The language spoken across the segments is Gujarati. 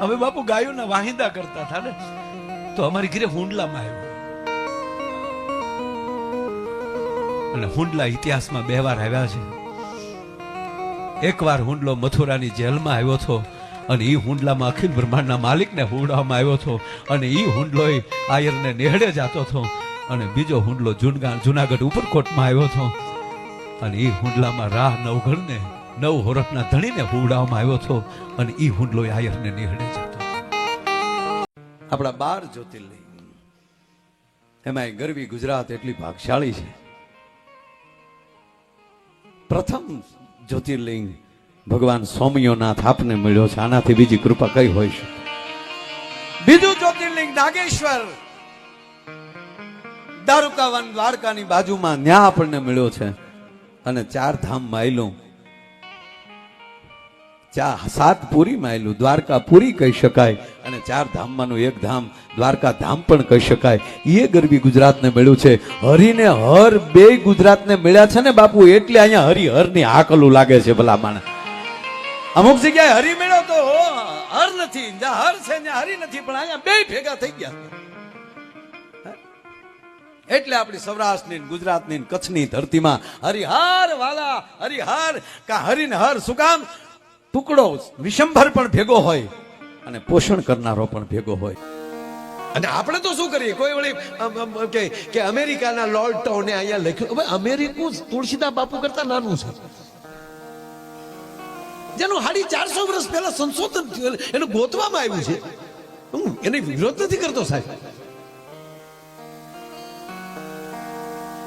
અમે બાપુ ગાયોના વાહિંદા કરતા હતા ને? તો અમારી ઘરે હુંડલામાં આવ્યો. અને હુંડલા ઇતિહાસમાં બે વાર આવ્યા છે. એકવાર હુંડલો મથુરાની જેલમાં આવ્યો હતો અને એ હુંડલામાં અખિલ બ્રહ્માંડના માલિકને હુંડવામાં આવ્યો હતો અને એ હુંડલો આયરને નેહડે જતો હતો અને બીજો હુંડલો જુનગા જુનાગઢ ઉપરકોટમાં આવ્યો હતો. અને એ હુંડલામાં રાહ નવઘણને નવ હોરફના ધણીને હુવડાવવામાં આવ્યો છો અને એ હુંડલો આયરને નેહડે જતો આપણા બાર જ્યોતિર્લિંગ એમાં ગરવી ગુજરાત એટલી ભાગશાળી છે. પ્રથમ જ્યોતિર્લિંગ ભગવાન સોમયોનાથ આપને મળ્યો છે, આનાથી બીજી કૃપા કઈ હોય છે બીજું જ્યોતિર્લિંગ નાગેશ્વર, દારૂકાવન દ્વારકાની બાજુમાં ન્યા આપણને મળ્યો છે. અને ચાર ધામ માયલું ચા સાત પૂરી આવેલું દ્વારકા પૂરી કહી શકાય અને ચાર ધામમાંનું એક ધામ, દ્વારકા ધામ પણ કહી શકાય. એ ગરબી ગુજરાતને મળ્યું છે. હરિને હર બે ગુજરાતને મળ્યા છે ને બાપુ, એટલે અહીંયા હરિહરની હાકલું લાગે છે ભલા માણે અમુક જગ્યાએ હરી મેળો તો હર નથી હર છે હરી નથી, પણ અહીંયા બે ભેગા થઈ ગયા એટલે આપણી સૌરાષ્ટ્રની ગુજરાતની કચ્છની ધરતીમાં હરિહર વાલા, હરિહર કા હરિને હર શું કામ? ટુકડો વિશંભર પણ ભેગો હોય અને પોષણ કરનારો પણ ભેગો હોય. અને આપણે તો શું કરીએ? કોઈ વળી કે કે અમેરિકાના લોર્ડ ટોને અહીંયા લખ્યું. હવે અમેરિકું તુલસીદાસ બાપુ કરતા નાનું છે. જેનું હાડી ચારસો વર્ષ પહેલા સંશોધન થયું, એનું ગોતવામાં આવ્યું છે. હું એને વિરોધ નથી કરતો સાહેબ.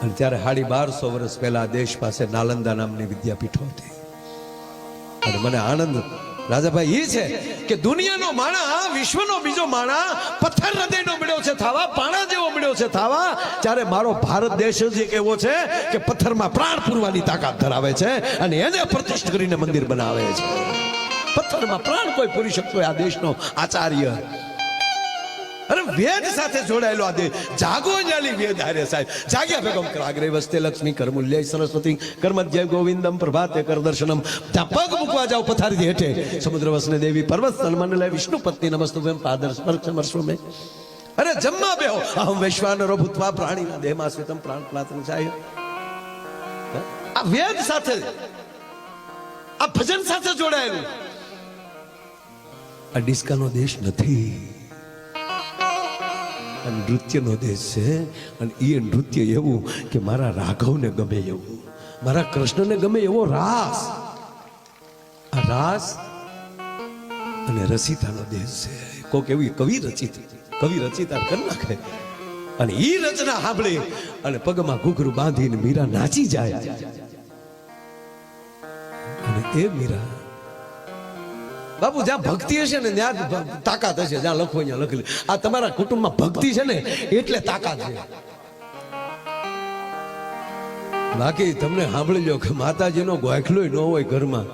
અને ત્યારે સાડી બારસો વર્ષ પહેલા દેશ પાસે નાલંદા નામની વિદ્યાપીઠો હતી. અને મને આનંદ. રાજાભાઈ એ છે કે દુનિયાનો માણા, વિશ્વનો બીજો માણા, પથ્થર હૃદયનો મળ્યો છે થાવા, પાણા જેવો મળ્યો છે થાવા ત્યારે મારો ભારત દેશ જ એક એવો છે કે પથ્થરમાં પ્રાણ પૂરવાની તાકાત ધરાવે છે અને એને પ્રતિષ્ઠ કરીને મંદિર બનાવે છે. પથ્થરમાં પ્રાણ કોઈ પૂરી શકતો આ દેશનો આચાર્ય. અરે વેદ સાથે જોડાયેલો આ દેહ. જાગો જાલી વેદ હારે સાહેબ. જાગ્યા ભેગમ કરાગ્રે વસ્તે લક્ષ્મી કરમૂલ્ય સરસ્વતી કર્મધ્ય ગોવિંદમ પ્રભાતે કર દર્શનમ પગ મૂકવા જાઓ પથારીથી હેઠે. સમુદ્ર વસને દેવી પર્વત સન્માન લય વિષ્ણુ પત્ની નમસ્તુ વેમ પાદર સ્પર્શમર્શો મે. અરે જમવા બેહો. અહમ વૈશ્વાનરો ભૂતવા પ્રાણીના દેહમાં સ્વેતમ પ્રાણ પ્લાતન જાય. આ વેદ સાથે, આ ભજન સાથે જોડાયેલું. આ ડિસ્કાનો દેશ નથી. નૃત્યનો દેશ છે. અને એ નૃત્ય એવું કે મારા રાઘવને ગમે એવું. મારા કૃષ્ણને ગમે એવો રાસ. આ રાસ અને રસિતાનો દેશ છે. કોક એવી કવિ રચિત, કવિ રચિતા કરી નાખે. અને એ રચના સાંભળે અને પગમાં ઘૂઘરું બાંધીને મીરા નાચી જાય. અને એ મીરા બાપુ, જ્યાં ભક્તિ હશે ને ત્યાં તાકાત હશે, જ્યાં લખો ત્યાં લખેલી આ તમારા કુટુંબમાં ભક્તિ છે ને, એટલે તાકાત છે. બાકી તમને સાંભળી લો કે માતાજીનો ગોખલો ન હોય ઘરમાં.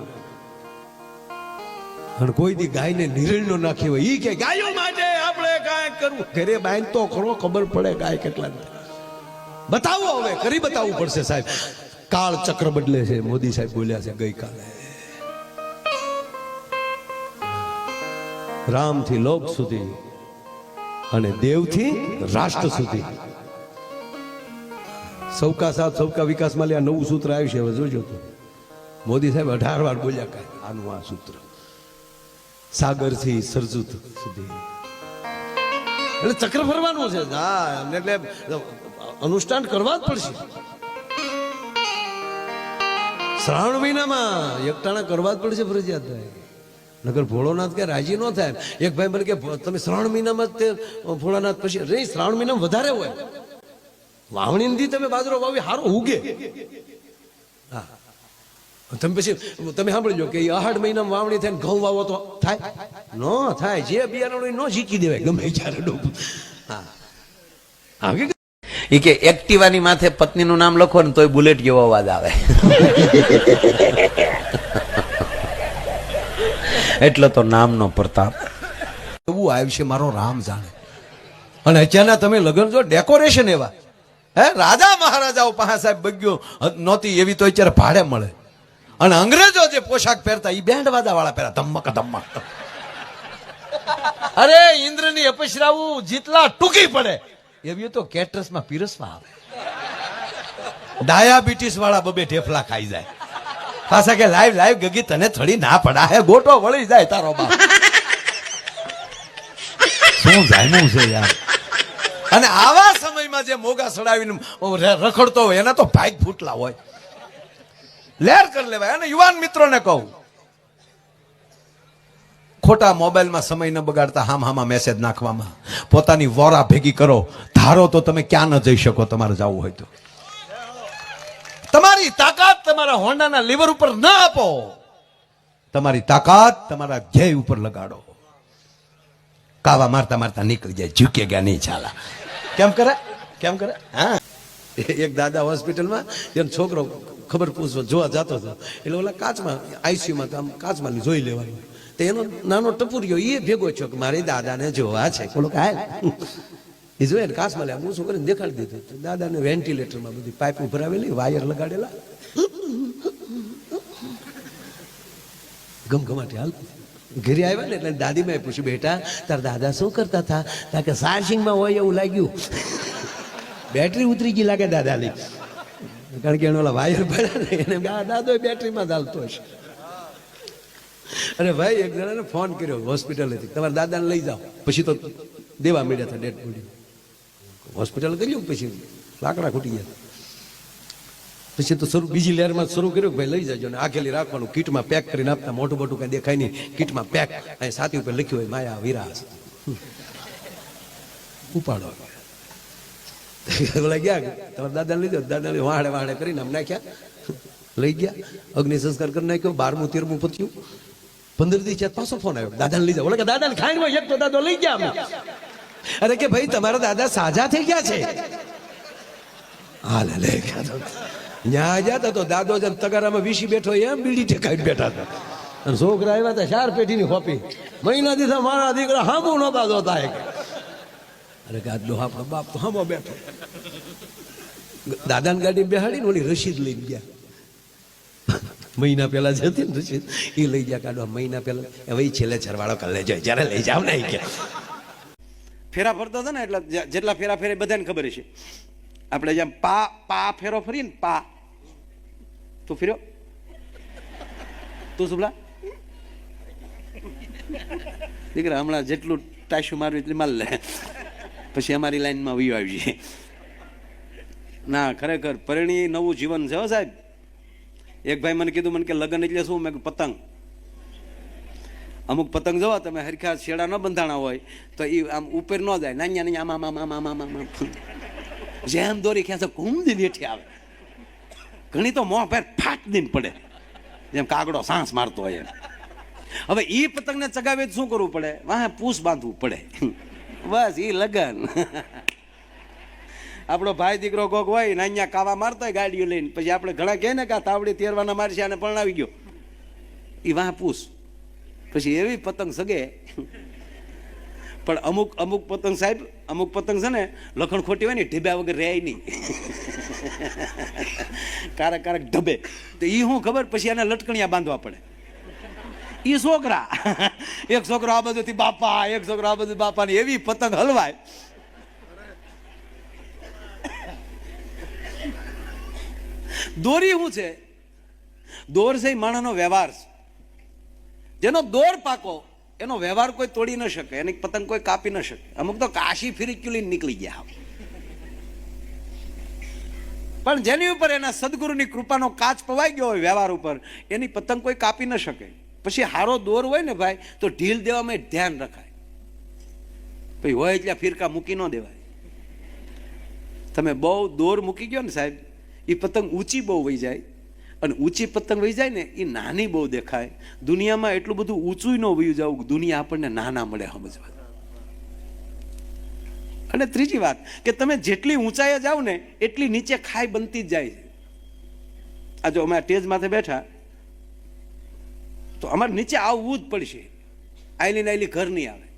અને કોઈ દી ગાયને નિરળ નો નાખી હોય, ઈ કે, ગાયો માટે આપણે કાંઈ કરવું. ઘરે બાંધ તો ખરો, ખબર પડે ગાય કેટલા બતાવો હવે, કરી બતાવવું પડશે સાહેબ. કાળ ચક્ર બદલે છે, મોદી સાહેબ બોલ્યા છે ગઈકાલે. રામથી લોક સુધી અને દેવથી રાષ્ટ્ર સુધી. સૌકા સાથ, સૌકા વિકાસમાં લે આ નવું સૂત્ર આવ્યું છે. હવે જોજો તો. મોદી સાહેબ અઢાર વાર બોલ્યા કાંઈ આનું આ સૂત્ર. સાગરથી સરજુત સુધી. એટલે ચક્ર ફરવાનું છે. હા એટલે અનુષ્ઠાન કરવા જ પડશે. શ્રાવણ મહિનામાં એકટાણા કરવા જ પડશે ફરજિયાત ભાઈ. નગર ભોળોનાથ કે રાજી ન થાય. એક ભાઈ મને કે તમે શ્રાવણ મહિનામાં જ તે ભોળાનાથ પછી રે શ્રાવણ મહિનામાં વધારે હોય. વાવણીથી તમે બાજરો વાવી સારો ઉગે. હા. તમે પછી તમે સાંભળજો કે અહાડ મહિનામાં વાવણી થાય ને ઘઉં વાવો તો થાય? ન થાય જે બિયારણ ન શીખી દેવાય ગમે ત્યારે ડૂબ. હા. એ કે એક્ટિવાની માથે પત્નીનું નામ લખો ને તોય બુલેટ જેવો અવાજ આવે. એટલો તો નામનો પ્રતાપ. એવું આવ્યું છે, મારો રામ જાણે. અને અત્યારના તમે લગ્ન જો ડેકોરેશન એવા. હે, રાજા મહારાજાઓ પાસે સાહેબ બગ્યો નહોતી, એવી તો અત્યારે ભાડે મળે. અને અંગ્રેજો જે પોશાક પહેરતા એ બેન્ડ વાજા વાળા પહેરા, ધમક ધમક. અરે, ઇન્દ્રની અપસરાવું જેટલા ટૂંકી પડે એવી તો કેટરસમાં પીરસવા આવે. ડાયાબિટીસ વાળા બબે ઢેફલા ખાઈ જાય. પાછા કે લાઈવ લાઈવ ગગી તને થડી ના પડા હે ગોટો વળી જાય તારો બાપ. શું જાણવું છે યાર? અને આવા સમયમાં જે મોગા સડાવીને રખડતો હોય એના તો ભાગ ફૂટલા હોય. લેર કરી લેવાય. અને યુવાન મિત્રોને કહું ખોટા મોબાઈલમાં સમય ન બગાડતા હામ હામાં મેસેજ નાખવામાં. પોતાની વોરા ભેગી કરો. ધારો તો તમે ક્યાં ન જઈ શકો તમારે જવું હોય તો. તમારી તાકાત તમારા હોન્ડાના લીવર ઉપર ન આપો. તમારી તાકાત તમારા ધ્યેય ઉપર લગાડો. કાવા મારતા મારતા નીકળી જાય, ઝૂકે ગયા નહીં ચાલા કેમ કરે? કેમ કરે? હા. એક દાદા હોસ્પિટલમાં એનો છોકરો ખબર પૂછવા જોવા જતો હતો. એટલે ઓલા કાચમાં, આઈસીયુમાં તો આમ કાચમાં જોઈ લેવાનું. તો એનો નાનો ટપુરિયો એ ભેગો છો કે મારી દાદાને જોવા છે. બોલો કે હાલ. એ જોઈએ ને કાચમાં લે હું શું કરીને દેખાડી દીધું. દાદાને વેન્ટિલેટરમાં બધી પાઇપ ભરાવેલી વાયર લગાડેલા. ગમગમાટી હાલ ઘેરી આવ્યા ને એટલે દાદીમાએ પૂછ્યું, બેટા, તાર દાદા શું કરતા હતા? તા કે ચાર્જિંગમાં હોય એવું લાગ્યું. બેટરી ઉતરી ગઈ લાગે દાદાની. કારણ કે એનો ઓલા વાયર પડ્યા ને, એને આ દાદો બેટરીમાં ચાલતો હશે. અરે ભાઈ, એક જણાને ફોન કર્યો હોસ્પિટલેથી તમારા દાદાને લઈ જાઓ. પછી તો દેવા મળ્યા હતા, ડેડ બોડી હોસ્પિટલ કર્યું પછી લાકડા ખૂટી ગયા. પછી તો શરૂ, બીજી લહેરમાં શરૂ કર્યું ભાઈ લઈ જજો ને આખેલી રાખવાનું, કીટમાં પેક કરીને આપતા, મોટું મોટું કઈ દેખાય નહીં. કીટમાં પેક, અહીં સાથી ઉપર લખ્યું હોય, માયા વિરાસ. ઉપાડો. ઓલા ગયા, તમારા દાદાને લીધો, દાદાને વાહડે વાહડે કરીને આમ નાખ્યા. લઈ ગયા, અગ્નિ સંસ્કાર કરી નાખ્યો, બારમું, તેરમું પત્યું. પંદર દિવસ પાછો ફોન આવ્યો. દાદાને લીધો. ઓલા કે, દાદાને ખાઈને એક તો દાદો લઈ ગયા અરે કે ભાઈ, તમારા દાદા સાજા થઈ ગયા છે? હાલે, લે ન્યા ગયા તો દાદો જેમ તગારામાં વીસી બેઠો એમ બીડી ટેકાઈ બેઠા હતા. અને છોકરા આવ્યા હતા ચાર પેટીની ખોપી મહિના દીધા મારા દીકરા હામો નહોતા જોતા એક. અરે ગાદલો હા બાપ તો હામો બેઠો. દાદાની ગાડી બેહાડીને ઓલી રસીદ લઈને ગયા. મહિના પહેલા જતી ને રસીદ એ લઈ ગયા કાઢવા. મહિના પહેલા, હવે છેલ્લે ચરવાળો કરી જાય. જ્યારે લઈ જાવ ને કે. ફેરા ફરતો હતો ને, એટલે જેટલા ફેરા ફેરે બધાને ખબર છે આપણે જેમ પા પા ફેરો ફરીએ ને, પા. તું ફેર્યો? તું સુભલા? દીકરા, હમણાં જેટલું ટાશું મારવું એટલી માલ લે. પછી અમારી લાઈનમાં વયું આવી ના, ખરેખર, પરિણી નવું જીવન છે હો સાહેબ. એક ભાઈ મને કીધું, મને કે લગ્ન એટલે શું? મેં પતંગ. અમુક પતંગ જોવા, તમે હરખા શેડા ન બંધાણા હોય, તો એ આમ ઉપર ન જાય. નાન્યા નાન્યા, આમ આમ આમ આમ આમ આમ. જેમ દોરી ખેંચે ઘૂમદી હેઠી આવે. ઘણી તો મોં પેર ફાટ દઈને પડે. જેમ કાગડો સાંસ મારતો હોય. હવે એ પતંગને ચગાવે શું કરવું પડે? વાહ પૂસ બાંધવું પડે. બસ એ લગન. આપણો ભાઈ દીકરો કોક હોય ને અહીંયા કાવા મારતો હોય ગાડીઓ લઈને, પછી આપણે ઘણા કહે ને કે તાવડી તેરવાના મારશે અને પરણાવી ગયો. એ વાહ પૂસ પછી એવી પતંગ સગે. પણ અમુક અમુક પતંગ સાહેબ, અમુક પતંગ છે ને, લખણ ખોટી હોય ને ઢીબ્યા વગર રહે નહીં. કારક કારક ઢબે. તો એ શું ખબર? પછી એને લટકણિયા બાંધવા પડે. એ છોકરા. એક છોકરો આ બાજુથી બાપા, એક છોકરો આ બાજુ બાપા ને એવી પતંગ હલવાય. દોરી શું છે? દોર છે માણસનો વ્યવહાર છે. જેનો દોર પાકો, એનો વ્યવહાર કોઈ તોડી ન શકે, એની પતંગ કોઈ કાપી ન શકે. અમુક તો કાશી ફિરકી નીકળી ગયા પણ જેની ઉપર એના સદગુરુની કૃપાનો કાચ પવાઈ ગયો હોય વ્યવહાર ઉપર, એની પતંગ કોઈ કાપી ન શકે. પછી હારો દોર હોય ને ભાઈ, તો ઢીલ દેવામાં ધ્યાન રખાય. ભાઈ હોય એટલે ફિરકા મૂકી ન દેવાય. તમે બહુ દોર મૂકી ગયો ને સાહેબ એ પતંગ ઊંચી બહુ વહી જાય. અને ઊંચી પતંગ વહી જાય ને, એ નાની બહુ દેખાય. દુનિયામાં એટલું બધું ઊંચું ન વયું જવું, દુનિયા આપણને નાના મળે સમજવા. અને ત્રીજી વાત, કે તમે જેટલી ઊંચાઈએ જાઓ ને, એટલી નીચે ખાઈ બનતી જ જાય છે. આ જો અમે સ્ટેજ ટેજ માથે બેઠા, તો અમારે નીચે આવવું જ પડશે. આયલી નાયલી ઘર નહીં આવે.